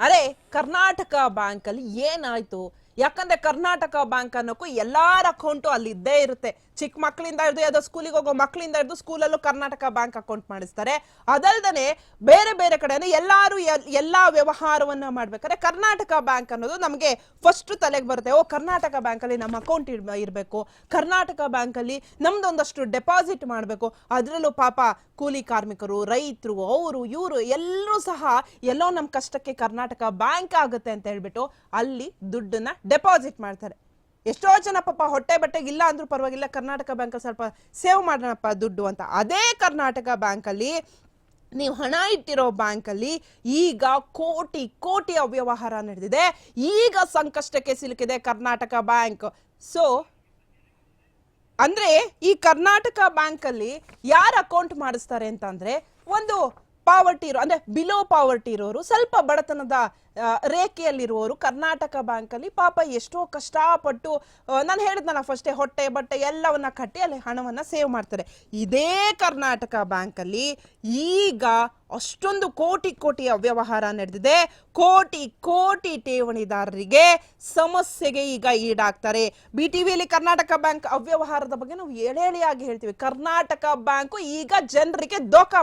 ಅರೆ ಕರ್ನಾಟಕ ಬ್ಯಾಂಕಲ್ಲಿ ಏನಾಯಿತು? ಯಾಕಂದ್ರೆ ಕರ್ನಾಟಕ ಬ್ಯಾಂಕ್ ಅನ್ನೋಕ್ಕೂ ಎಲ್ಲಾರ ಅಕೌಂಟು ಅಲ್ಲಿ ಇದ್ದೇ ಇರುತ್ತೆ. ಚಿಕ್ಕ ಮಕ್ಕಳಿಂದ ಹಿಡಿದು ಯಾವುದೋ ಸ್ಕೂಲಿಗೆ ಹೋಗೋ ಮಕ್ಕಳಿಂದ ಹಿಡಿದು ಸ್ಕೂಲಲ್ಲೂ ಕರ್ನಾಟಕ ಬ್ಯಾಂಕ್ ಅಕೌಂಟ್ ಮಾಡಿಸ್ತಾರೆ. ಅದಲ್ದನೆ ಬೇರೆ ಬೇರೆ ಕಡೆಯೂ ಎಲ್ಲರೂ ಎಲ್ಲ ವ್ಯವಹಾರವನ್ನ ಮಾಡ್ಬೇಕಾದ್ರೆ ಕರ್ನಾಟಕ ಬ್ಯಾಂಕ್ ಅನ್ನೋದು ನಮಗೆ ಫಸ್ಟ್ ತಲೆಗೆ ಬರುತ್ತೆ. ಓ, ಕರ್ನಾಟಕ ಬ್ಯಾಂಕ್ ಅಲ್ಲಿ ನಮ್ಮ ಅಕೌಂಟ್ ಇರಬೇಕು. ಕರ್ನಾಟಕ ಬ್ಯಾಂಕ್ ಅಲ್ಲಿ ನಮ್ದೊಂದಷ್ಟು ಡೆಪಾಸಿಟ್ ಮಾಡಬೇಕು. ಅದರಲ್ಲೂ ಪಾಪ ಕೂಲಿ ಕಾರ್ಮಿಕರು, ರೈತರು, ಅವರು, ಇವರು ಎಲ್ಲರೂ ಸಹ ಎಲ್ಲೋ ನಮ್ಮ ಕಷ್ಟಕ್ಕೆ ಕರ್ನಾಟಕ ಬ್ಯಾಂಕ್ ಆಗುತ್ತೆ ಅಂತ ಹೇಳ್ಬಿಟ್ಟು ಅಲ್ಲಿ ದುಡ್ಡನ್ನ ಡೆಪಾಸಿಟ್ ಮಾಡ್ತಾರೆ. ಎಷ್ಟೋ ಜನ ಪಾಪ ಹೊಟ್ಟೆ ಬಟ್ಟೆಗೆ ಇಲ್ಲ ಅಂದ್ರೂ ಪರವಾಗಿಲ್ಲ, ಕರ್ನಾಟಕ ಬ್ಯಾಂಕಲ್ಲಿ ಸ್ವಲ್ಪ ಸೇವ್ ಮಾಡೋಣಪ್ಪ ದುಡ್ಡು ಅಂತ. ಅದೇ ಕರ್ನಾಟಕ ಬ್ಯಾಂಕಲ್ಲಿ ನೀವು ಹಣ ಇಟ್ಟಿರೋ ಬ್ಯಾಂಕಲ್ಲಿ ಈಗ ಕೋಟಿ ಕೋಟಿ ಅವ್ಯವಹಾರ ನಡೆದಿದೆ. ಈಗ ಸಂಕಷ್ಟಕ್ಕೆ ಸಿಲುಕಿದೆ ಕರ್ನಾಟಕ ಬ್ಯಾಂಕ್ ಸೊ ಅಂದ್ರೆ ಈ ಕರ್ನಾಟಕ ಬ್ಯಾಂಕ್ ಅಲ್ಲಿ ಯಾರು ಅಕೌಂಟ್ ಮಾಡಿಸ್ತಾರೆ ಅಂತಂದ್ರೆ ಒಂದು ಪಾವರ್ಟಿ ಇರೋ ಅಂದ್ರೆ ಬಿಲೋ ಪಾವರ್ಟಿ ಇರೋರು, ಸ್ವಲ್ಪ ಬಡತನದ ರೇಖೆಯಲ್ಲಿರುವವರು ಕರ್ನಾಟಕ ಬ್ಯಾಂಕಲ್ಲಿ ಪಾಪ ಎಷ್ಟೋ ಕಷ್ಟಪಟ್ಟು ನಾನು ಹೇಳಿದ್ನಲ್ಲ ಫಸ್ಟೇ ಹೊಟ್ಟೆ, ಬಟ್ಟೆ ಎಲ್ಲವನ್ನ ಕಟ್ಟಿ ಅಲ್ಲಿ ಹಣವನ್ನು ಸೇವ್ ಮಾಡ್ತಾರೆ. ಇದೇ ಕರ್ನಾಟಕ ಬ್ಯಾಂಕಲ್ಲಿ ಈಗ ಅಷ್ಟೊಂದು ಕೋಟಿ ಕೋಟಿ ಅವ್ಯವಹಾರ ನಡೆದಿದೆ. ಕೋಟಿ ಕೋಟಿ ಠೇವಣಿದಾರರಿಗೆ ಸಮಸ್ಯೆಗೆ ಈಗ ಈಡಾಗ್ತಾರೆ. ಬಿ ಟಿ ವಿಯಲ್ಲಿ ಕರ್ನಾಟಕ ಬ್ಯಾಂಕ್ ಅವ್ಯವಹಾರದ ಬಗ್ಗೆ ನಾವು ಎಳೆ ಹೇಳ್ತೀವಿ. ಕರ್ನಾಟಕ ಬ್ಯಾಂಕು ಈಗ ಜನರಿಗೆ ದೋಖಾ